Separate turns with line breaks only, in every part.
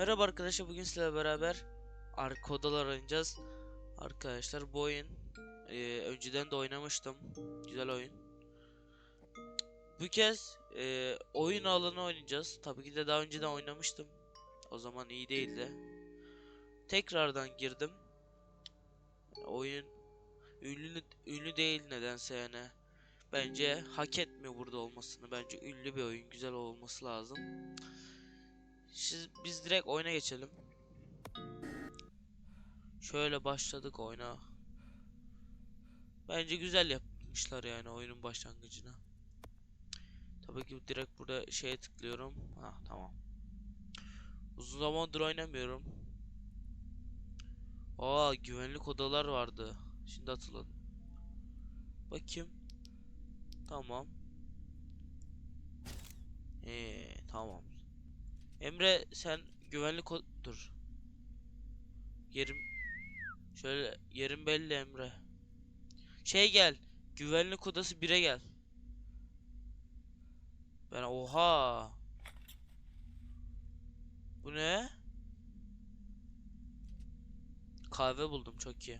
Merhaba arkadaşlar bugün sizlerle beraber arka odalar oynayacağız. Arkadaşlar bu oyun e, önceden de oynamıştım. Güzel oyun. Bu kez e, oyun alanı oynayacağız. Tabii ki de daha önceden oynamıştım. O zaman iyi değildi. Tekrardan girdim. Oyun ünlü ünlü değil nedense yani. Bence hak etmiyor burada olmasını. Bence ünlü bir oyun, güzel olması lazım. Siz, biz direkt oyuna geçelim. Şöyle başladık oyuna. Bence güzel yapmışlar yani oyunun başlangıcına. Tabii ki direkt burada şeye tıklıyorum. Ha tamam. Uzun zamandır oynamıyorum. Aa güvenlik odalar vardı. Şimdi hatırladım. Bakayım. Tamam. Ee, tamam. Emre sen güvenlik dur. Yerim şöyle yerim belli Emre. Şey gel. Güvenlik odası 1'e gel. Ben oha. Bu ne? Kahve buldum çok iyi.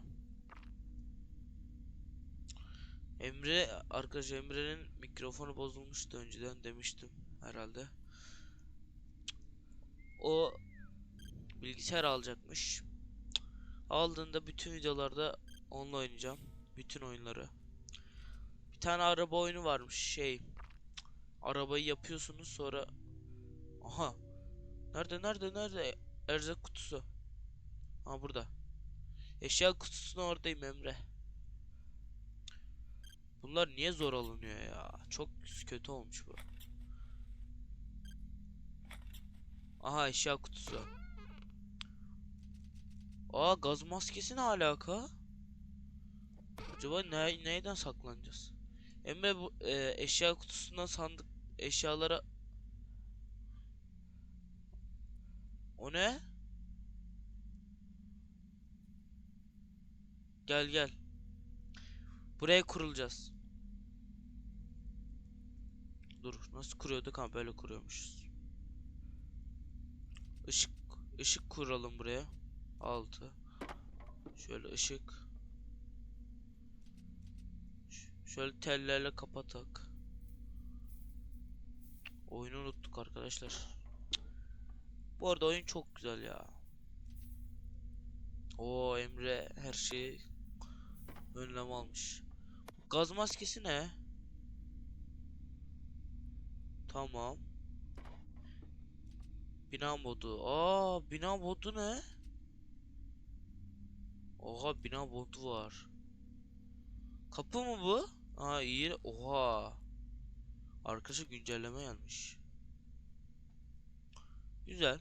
Emre arkadaş Emre'nin mikrofonu bozulmuştu önceden demiştim herhalde. O bilgisayar alacakmış. Aldığında bütün videolarda onunla oynayacağım. Bütün oyunları. Bir tane araba oyunu varmış şey. Arabayı yapıyorsunuz sonra Aha. Nerede nerede nerede? Erzak kutusu. Ha burada. Eşya kutusunun oradayım Emre. Bunlar niye zor alınıyor ya? Çok kötü olmuş bu. Aha eşya kutusu. Aa gaz maskesi ne alaka? Acaba ne, neyden saklanacağız? Emre bu e, eşya kutusundan sandık eşyalara O ne? Gel gel. Buraya kurulacağız. Dur nasıl kuruyorduk ha böyle kuruyormuşuz. Işık ışık kuralım buraya. Altı. Şöyle ışık. Ş- Şöyle tellerle kapatak. Oyunu unuttuk arkadaşlar. Bu arada oyun çok güzel ya. O Emre her şeyi önlem almış. Gaz maskesi ne? Tamam. Bina modu. Aa, bina modu ne? Oha bina modu var. Kapı mı bu? Aa iyi. Oha. Arkadaşa güncelleme gelmiş. Güzel.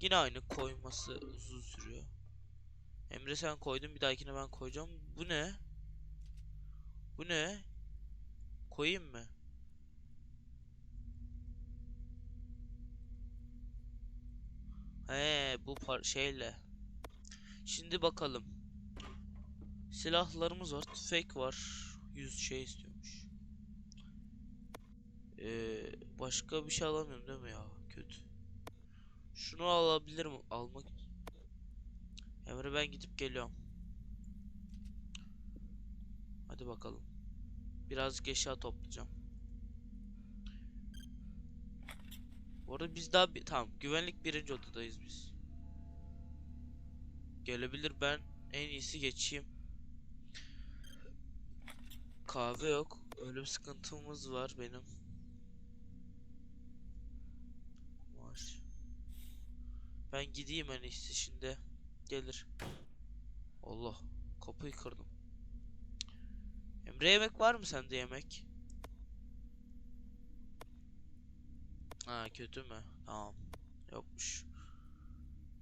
Yine aynı koyması uzun sürüyor. Emre sen koydun bir dahakine ben koyacağım. Bu ne? Bu ne? Koyayım mı? He bu par şeyle. Şimdi bakalım. Silahlarımız var. Tüfek var. 100 şey istiyormuş. Ee, başka bir şey alamıyorum değil mi ya? Kötü. Şunu alabilirim. Almak. Emre ben gidip geliyorum. Hadi bakalım. Birazcık eşya toplayacağım. Bu arada biz daha bir tamam güvenlik birinci odadayız biz. Gelebilir ben en iyisi geçeyim. Kahve yok. Öyle bir sıkıntımız var benim. Var. Ben gideyim en iyisi şimdi. Gelir. Allah. Kapıyı kırdım. Emre yemek var mı sende yemek? Ha kötü mü? Tamam. Yokmuş.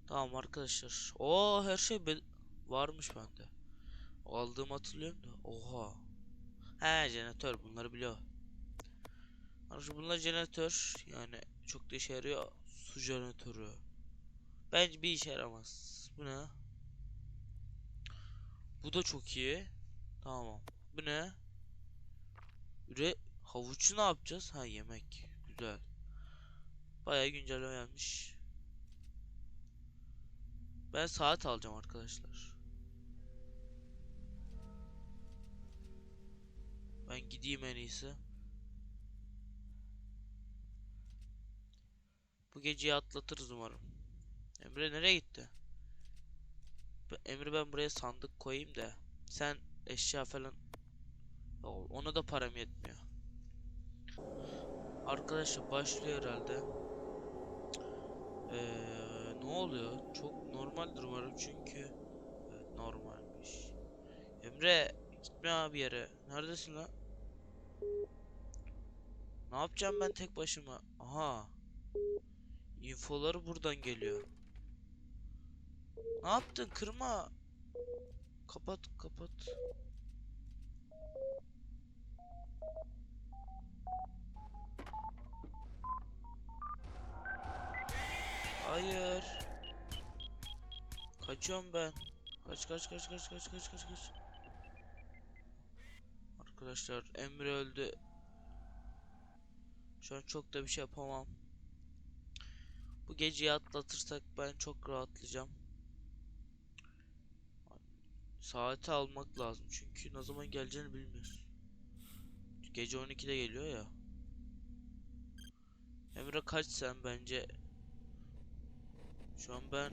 Tamam arkadaşlar. Oo her şey varmış bende. Aldığım hatırlıyorum da. Oha. He jeneratör bunları biliyor. Arkadaşlar bunlar jeneratör. Yani çok da işe yarıyor. Su jeneratörü. Bence bir işe yaramaz. Bu ne? Bu da çok iyi. Tamam. Bu ne? Üre havuçu ne yapacağız? Ha yemek. Güzel. Bayağı güncelleme gelmiş. Ben saat alacağım arkadaşlar. Ben gideyim en iyisi. Bu geceyi atlatırız umarım. Emre nereye gitti? Emre ben buraya sandık koyayım da sen eşya falan ona da param yetmiyor. Arkadaşlar başlıyor herhalde. Ee, ne oluyor? Çok normaldir umarım çünkü evet normalmiş. Emre gitme abi yere. Neredesin lan? Ne yapacağım ben tek başıma? Aha. Infoları buradan geliyor. Ne yaptın? Kırma. Kapat, kapat. Hayır. Kaçıyorum ben. Kaç kaç kaç kaç kaç kaç kaç kaç. Arkadaşlar Emre öldü. Şu an çok da bir şey yapamam. Bu geceyi atlatırsak ben çok rahatlayacağım. Saati almak lazım çünkü ne zaman geleceğini bilmiyoruz. Gece 12'de geliyor ya. Emre kaç sen bence şu an ben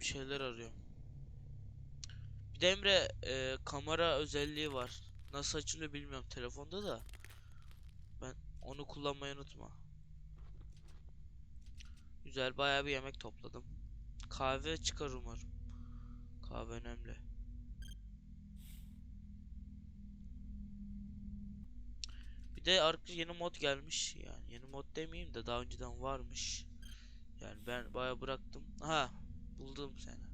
bir şeyler arıyorum. Bir de Emre e, kamera özelliği var. Nasıl açılıyor bilmiyorum telefonda da. Ben onu kullanmayı unutma. Güzel bayağı bir yemek topladım. Kahve çıkar umarım. Kahve önemli. Bir de arka yeni mod gelmiş. Yani yeni mod demeyeyim de daha önceden varmış. Yani ben bayağı bıraktım. Ha, buldum seni.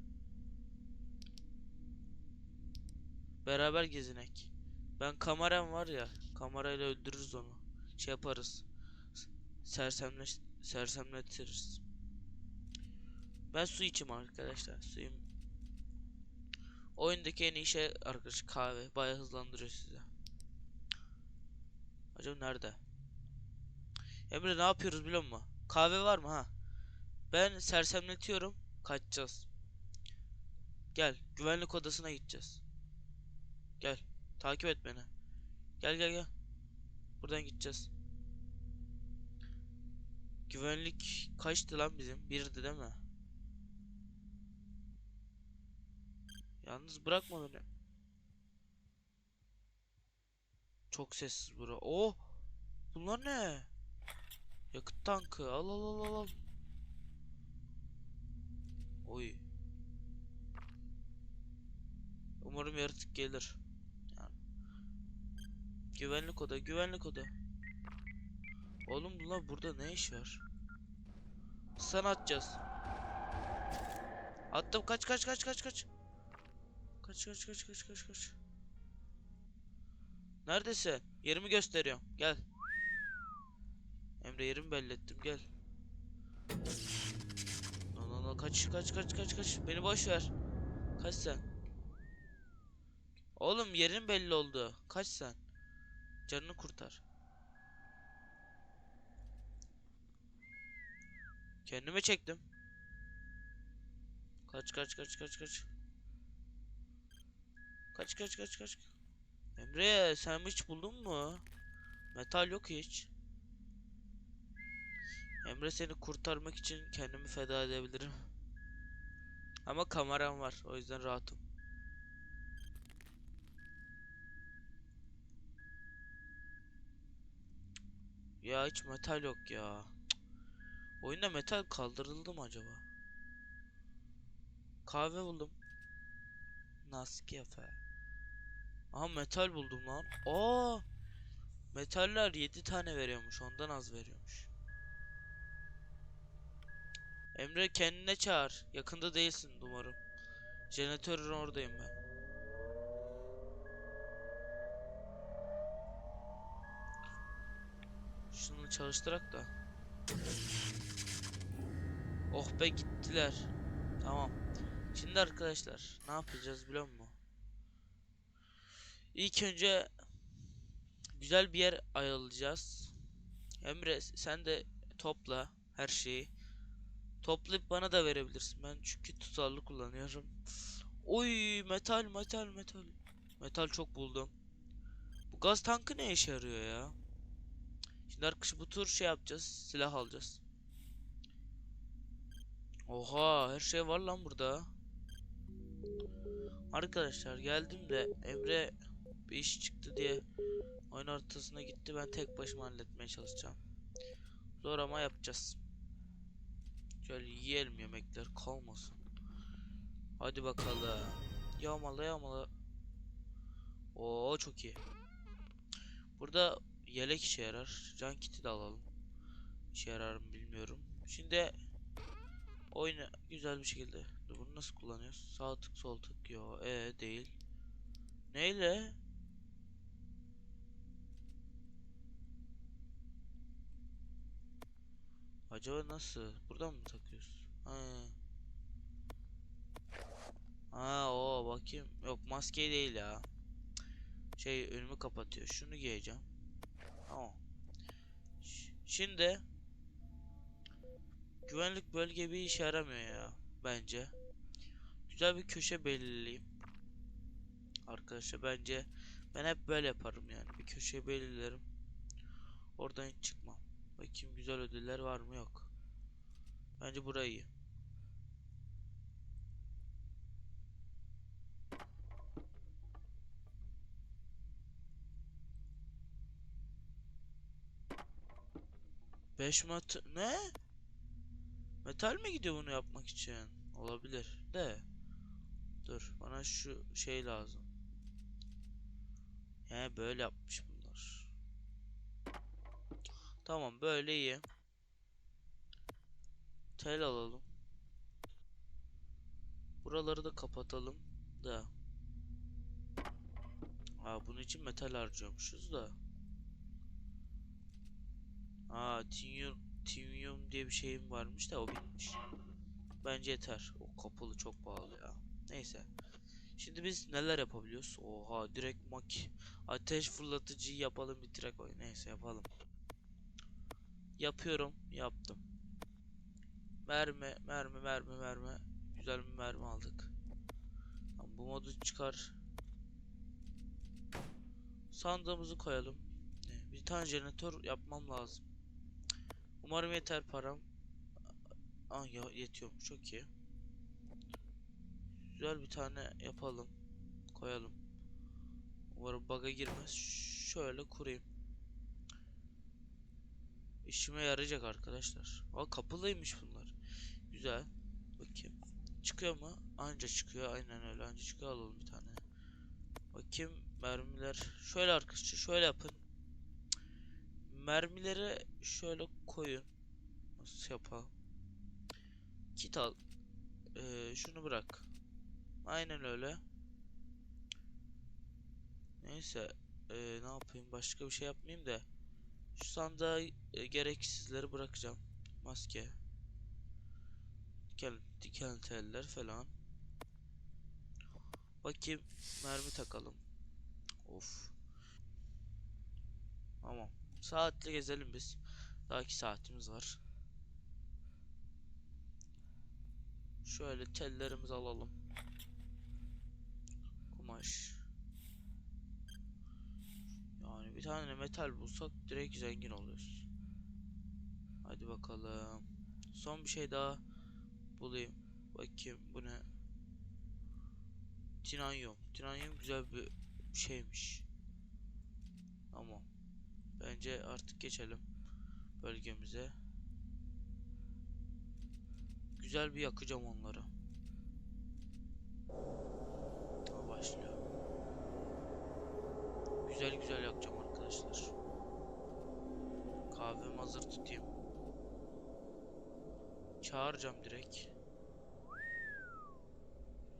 Beraber gezinek. Ben kameram var ya, kamerayla öldürürüz onu. Şey yaparız. Sersemleş sersemletiriz. Ben su içim arkadaşlar. Suyum Oyundaki en iyi şey arkadaş kahve. Bayağı hızlandırıyor sizi. Acaba nerede? Emre ne yapıyoruz biliyor musun? Kahve var mı ha? Ben sersemletiyorum. Kaçacağız. Gel. Güvenlik odasına gideceğiz. Gel. Takip et beni. Gel gel gel. Buradan gideceğiz. Güvenlik kaçtı lan bizim? Birdi değil mi? Yalnız bırakma beni. Çok sessiz bura. Oh! Bunlar ne? Yakıt tankı. Al al al al. Oy. Umarım yaratık gelir. Yani. Güvenlik oda, güvenlik oda. Oğlum bunlar burada ne iş var? Sana atacağız. Attım kaç kaç kaç kaç kaç. Kaç kaç kaç kaç kaç kaç. Neredesin? Yerimi gösteriyorum. Gel. Emre yerimi belli ettim. Gel. Kaç kaç kaç kaç kaç. Beni boş ver. Kaç sen. Oğlum yerin belli oldu. Kaç sen. Canını kurtar. Kendime çektim. Kaç kaç kaç kaç kaç. Kaç kaç kaç kaç. Emre sen hiç buldun mu? Metal yok hiç. Emre seni kurtarmak için kendimi feda edebilirim. Ama kameram var o yüzden rahatım. Ya hiç metal yok ya. Oyunda metal kaldırıldı mı acaba? Kahve buldum. Nescafe. Aha metal buldum lan. Aa! Metaller 7 tane veriyormuş. Ondan az veriyormuş. Emre kendine çağır. Yakında değilsin umarım. Jeneratörün oradayım ben. Şunu çalıştırak da. Oh be gittiler. Tamam. Şimdi arkadaşlar ne yapacağız biliyor musun? İlk önce güzel bir yer ayarlayacağız. Emre sen de topla her şeyi. Toplayıp bana da verebilirsin. Ben çünkü tutarlı kullanıyorum. Oy metal metal metal. Metal çok buldum. Bu gaz tankı ne işe yarıyor ya? Şimdi arkadaşlar bu tur şey yapacağız. Silah alacağız. Oha her şey var lan burada. Arkadaşlar geldim de Emre bir iş çıktı diye oyun ortasına gitti. Ben tek başıma halletmeye çalışacağım. Zor ama yapacağız. Şöyle yiyelim yemekler kalmasın. Hadi bakalım. Yağmala yağmala. Oo çok iyi. Burada yelek işe yarar. Can kiti de alalım. İşe yarar mı bilmiyorum. Şimdi oyunu güzel bir şekilde. Bunu nasıl kullanıyoruz? Sağ tık sol tık. Yo e değil. Neyle? Acaba nasıl? Buradan mı takıyoruz? Ha. Ha o bakayım. Yok maske değil ya. Şey önümü kapatıyor. Şunu giyeceğim. Tamam. Şimdi güvenlik bölge bir işe yaramıyor ya bence. Güzel bir köşe belirleyeyim. Arkadaşlar bence ben hep böyle yaparım yani. Bir köşe belirlerim. Oradan hiç çıkmam. Bakayım güzel ödüller var mı yok. Bence burayı iyi. Beş mat ne? Metal mi gidiyor bunu yapmak için? Olabilir de. Dur bana şu şey lazım. He böyle yapmış bunlar. Tamam böyle iyi. Tel alalım. Buraları da kapatalım da. Aa bunun için metal harcıyormuşuz da. Aa tinyum, tinyum diye bir şeyim varmış da o bitmiş. Bence yeter. O kapalı çok pahalı ya. Neyse. Şimdi biz neler yapabiliyoruz? Oha direkt mak ateş fırlatıcıyı yapalım bitirek oy. Neyse yapalım. Yapıyorum. Yaptım. Mermi, mermi, mermi, mermi. Güzel bir mermi aldık. Bu modu çıkar. Sandığımızı koyalım. Bir tane jeneratör yapmam lazım. Umarım yeter param. Ah ya yetiyor. Çok iyi. Güzel bir tane yapalım. Koyalım. Umarım bug'a girmez. Şöyle kurayım. İşime yarayacak arkadaşlar. Aa kapılıymış bunlar. Güzel. Bakayım. Çıkıyor mu? Anca çıkıyor. Aynen öyle. Anca çıkıyor. Alalım bir tane. Bakayım mermiler. Şöyle arkadaşlar. Şöyle yapın. Mermileri şöyle koyun. Nasıl yapalım? Kit al. Ee, şunu bırak. Aynen öyle. Neyse. ee, ne yapayım? Başka bir şey yapmayayım da. Şu sandığa e, gereksizleri bırakacağım. Maske. Diken, diken teller falan. Bakayım mermi takalım. Of. Tamam. Saatle gezelim biz. Daha iki saatimiz var. Şöyle tellerimizi alalım. Kumaş. Yani bir tane metal bulsak direkt zengin oluyoruz. Hadi bakalım. Son bir şey daha bulayım. Bakayım bu ne? Tinanyum. Tinanyum güzel bir şeymiş. Tamam. Bence artık geçelim bölgemize. Güzel bir yakacağım onları. Ha başlıyor. Güzel güzel yakacağım arkadaşlar. Kahvemi hazır tutayım. Çağıracağım direkt.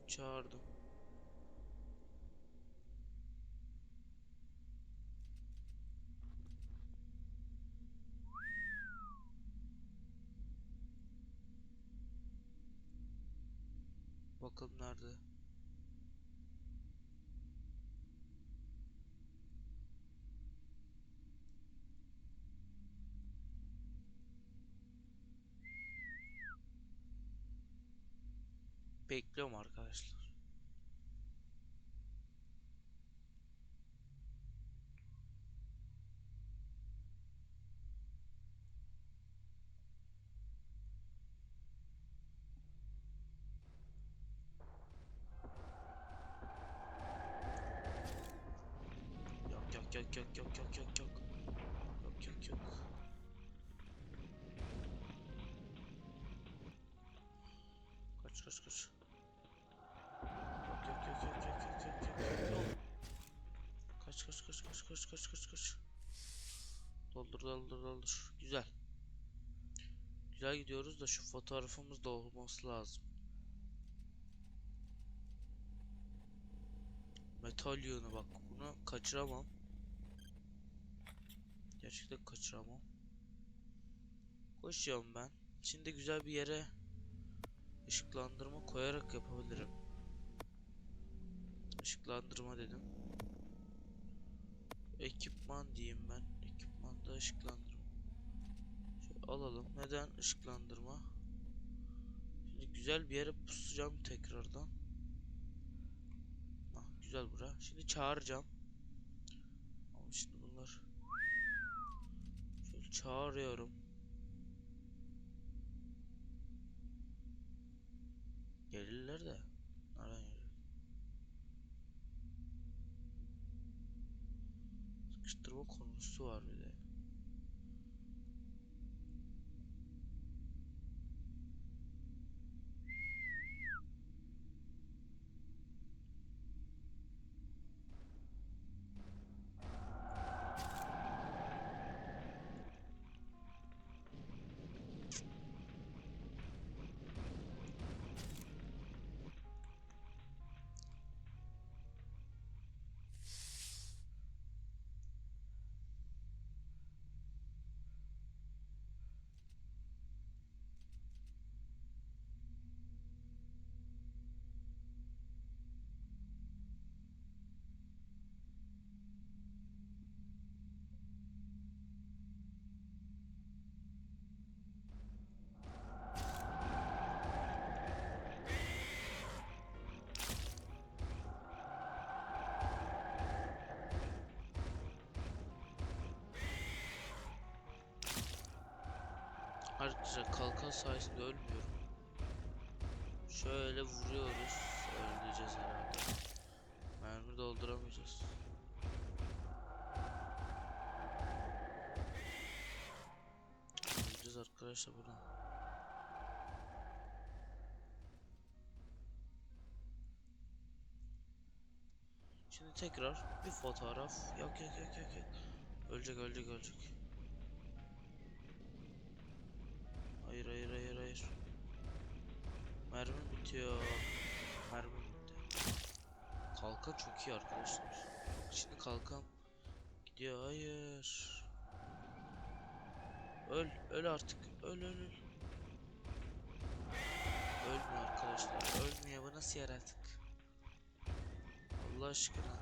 Çağırdım. Bakalım nerede? Bekliyorum arkadaşlar. Yok yok yok yok yok yok yok yok. Yok yok yok. Kaç kaç kaç. Kaç kaç kaç kaç. Doldur doldur doldur. Güzel. Güzel gidiyoruz da şu fotoğrafımız da olması lazım. Metal yığını bak bunu kaçıramam. Gerçekten kaçıramam. Koşuyorum ben. Şimdi güzel bir yere ışıklandırma koyarak yapabilirim. Işıklandırma dedim. Ekipman diyeyim ben. Ekipmanda ışıklandırma. Şöyle alalım. Neden ışıklandırma? Şimdi güzel bir yere pusacağım tekrardan. Ah güzel bura. Şimdi çağıracağım. Ama şimdi bunlar şöyle çağırıyorum. Gelirler de. Sıkıştırma konusu var. Arkadaşlar kalkan sayesinde ölmüyorum. Şöyle vuruyoruz. Öldüreceğiz herhalde. Mermi dolduramayacağız. Öleceğiz arkadaşlar buradan. Şimdi tekrar bir fotoğraf. Yok yok yok yok yok. Ölecek ölecek ölecek. Hayır hayır hayır hayır. Bitiyor. Mermi bitti. Kalkan çok iyi arkadaşlar. Şimdi kalkan gidiyor. Hayır. Öl, öl artık. Öl, öl, öl. Ölmüyor arkadaşlar. Ölmüyor. Bu nasıl yaratık? Allah aşkına.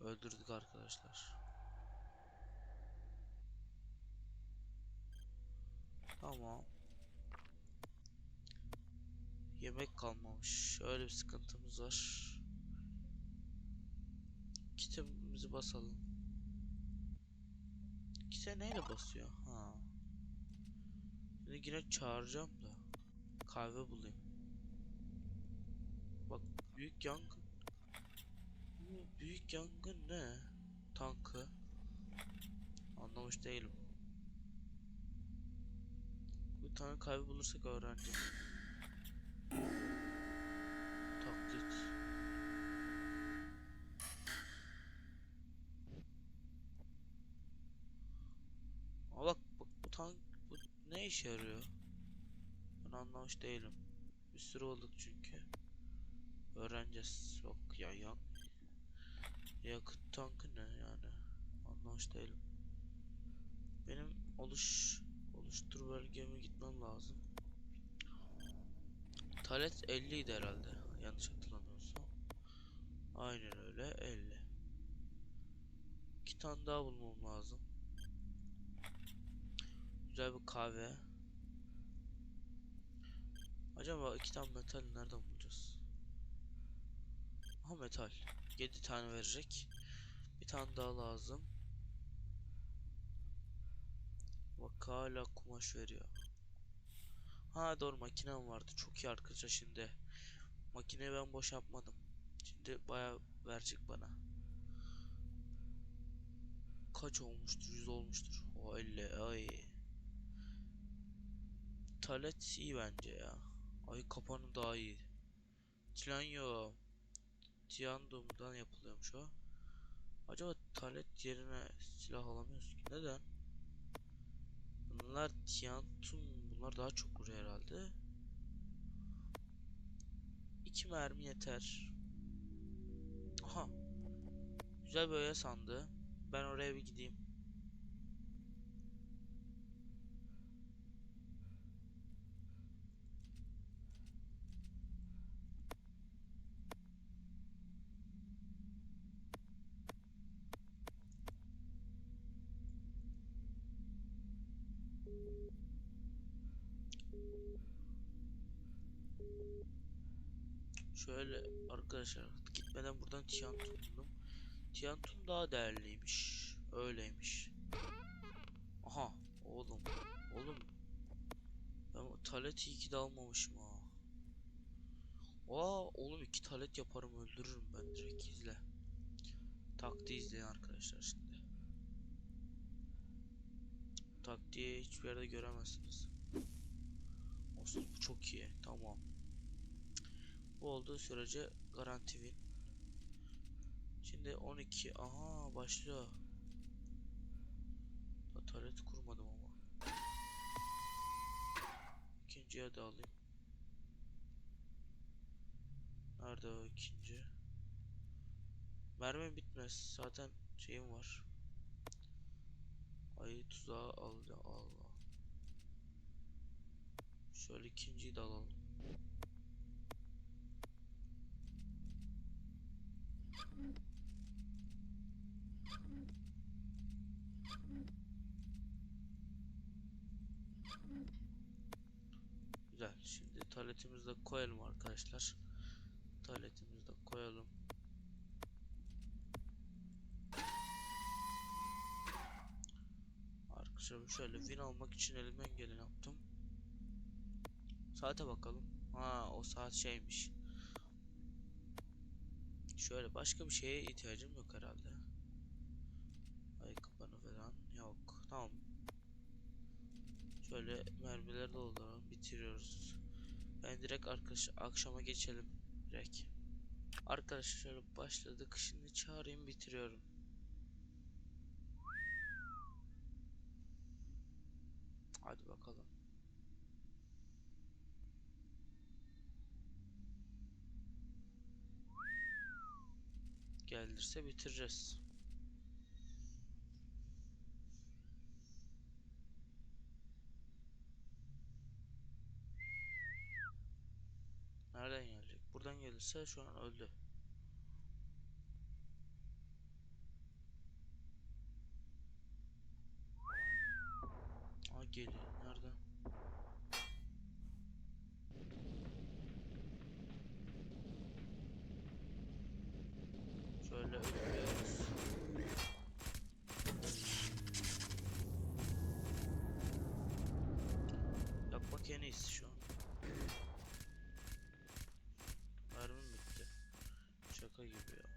Öldürdük arkadaşlar. Tamam. Yemek kalmamış. Öyle bir sıkıntımız var. Kitabımızı basalım. Kite neyle basıyor? Ha. Şimdi yine çağıracağım da. Kahve bulayım. Bak büyük yangın. Büyük yangın ne? Tankı. Anlamış değilim. Tane kahve bulursak öğreneceğim. Taklit. Ama bak, bak bu tank bu ne işe yarıyor? Ben anlamış değilim. Bir sürü olduk çünkü. Öğreneceğiz. Yok ya ya. Yakıt tankı ne yani? Anlamış değilim. Benim oluş oluştur bölgeme gitmem lazım. Talet 50 idi herhalde. Yanlış hatırlamıyorsam. Aynen öyle 50. İki tane daha bulmam lazım. Güzel bir kahve. Acaba iki tane metal nereden bulacağız? Aha metal. 7 tane verecek. Bir tane daha lazım. Bak hala kumaş veriyor. Ha doğru makinem vardı. Çok iyi arkadaşlar şimdi. Makineyi ben boş yapmadım. Şimdi bayağı verecek bana. Kaç olmuştur? 100 olmuştur. 50 ay. Talet iyi bence ya. Ay kapanı daha iyi. Tilanyo. Tiandum'dan yapılıyormuş o. Acaba talet yerine silah alamıyoruz ki. Neden? Bunlar Tiantum. Bunlar daha çok vuruyor herhalde. İki mermi yeter. Aha. Güzel bir öğe sandı. Ben oraya bir gideyim. Şöyle arkadaşlar gitmeden buradan Tiantum buldum. Tiantum daha değerliymiş. Öyleymiş. Aha oğlum. Oğlum. Ben o taleti iyi ki de almamışım ha. Aa oğlum iki talet yaparım öldürürüm ben direkt izle. Taktiği izleyin arkadaşlar şimdi. Taktiği hiçbir yerde göremezsiniz. Olsun bu çok iyi. Tamam. Bu olduğu sürece garanti win. Şimdi 12. Aha başlıyor. Taret kurmadım ama. İkinciye de alayım. Nerede o ikinci? Mermi bitmez. Zaten şeyim var. Ayı tuzağı al Allah. Şöyle ikinciyi de alalım. Güzel. Şimdi taletimizi de koyalım arkadaşlar. Taletimizi de koyalım. Arkadaşlar şöyle win almak için elimden geleni yaptım. Saate bakalım. Ha o saat şeymiş. Şöyle başka bir şeye ihtiyacım yok herhalde. Ay kapanı falan yok. Tamam. Şöyle mermileri dolduralım. Bitiriyoruz. Ben direkt arkadaş akşama geçelim. Direkt. Arkadaşlar şöyle başladık. Şimdi çağırayım bitiriyorum. Hadi bakalım. Gelirse bitireceğiz. Nereden gelecek? Buradan gelirse şu an öldü. Aa geliyor. Nereden? Şöyle öpüyoruz. Yapmak en iyisi şu an. Mermim bitti. Şaka gibi ya.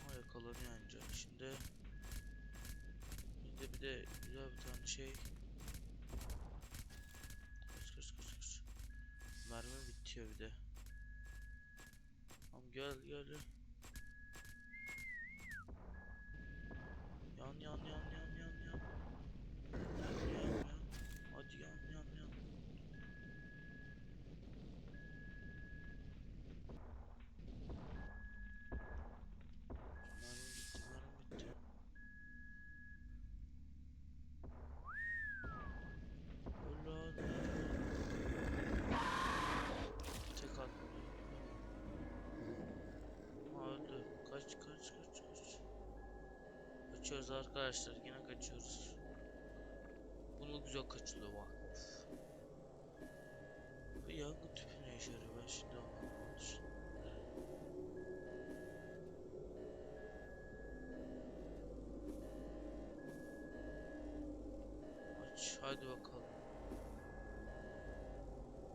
Ama yakalanıyor anca. Şimdi Şimdi bir de güzel bir tane şey. Kaç kaç kaç kaç. Mermi bitiyor bir de. Tamam gel gel yan yan yan. Yan yan yan. Hadi yan yan yan. Mermi bitti mermi bitti. Ulan. Tek attı. Ama öldü. Kaç kaç kaç kaç. Kaçıyoruz arkadaşlar. Yine kaçıyoruz. Bunu güzel kaçılıyor bak. Bu yangın tüpü ne işe? Ben şimdi anlamadım. Aç hadi bakalım.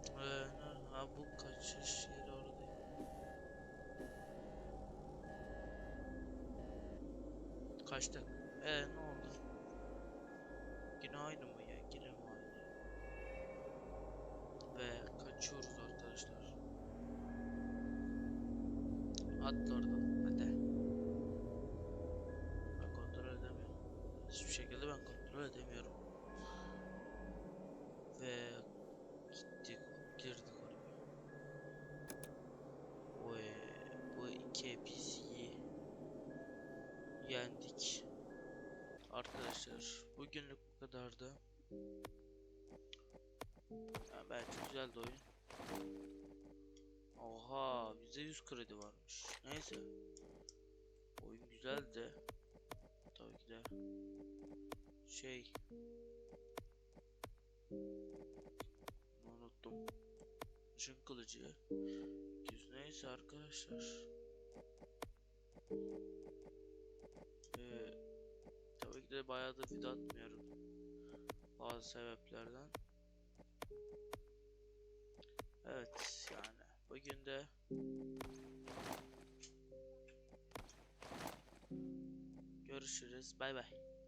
Ee, ha bu kaçış yeri orada. Kaçtık. Ee ne oldu? Yine aynı mı ya? Yine mi aynı? Ve kaçıyoruz arkadaşlar. Atla oradan. Hadi. Ben kontrol edemiyorum. Hiçbir şekilde ben kontrol edemiyorum. Ve gittik, girdik oraya. Oy, bu iki NPC'yi yendik. Arkadaşlar bugünlük bu kadardı. Ya bence güzel de oyun. Oha bize 100 kredi varmış. Neyse. Oyun güzeldi. Tabii ki de. Şey. Unuttum. Işın kılıcı. 200 neyse arkadaşlar. De bayağıdır video atmıyorum. Bazı sebeplerden. Evet yani bugün de görüşürüz. Bay bay.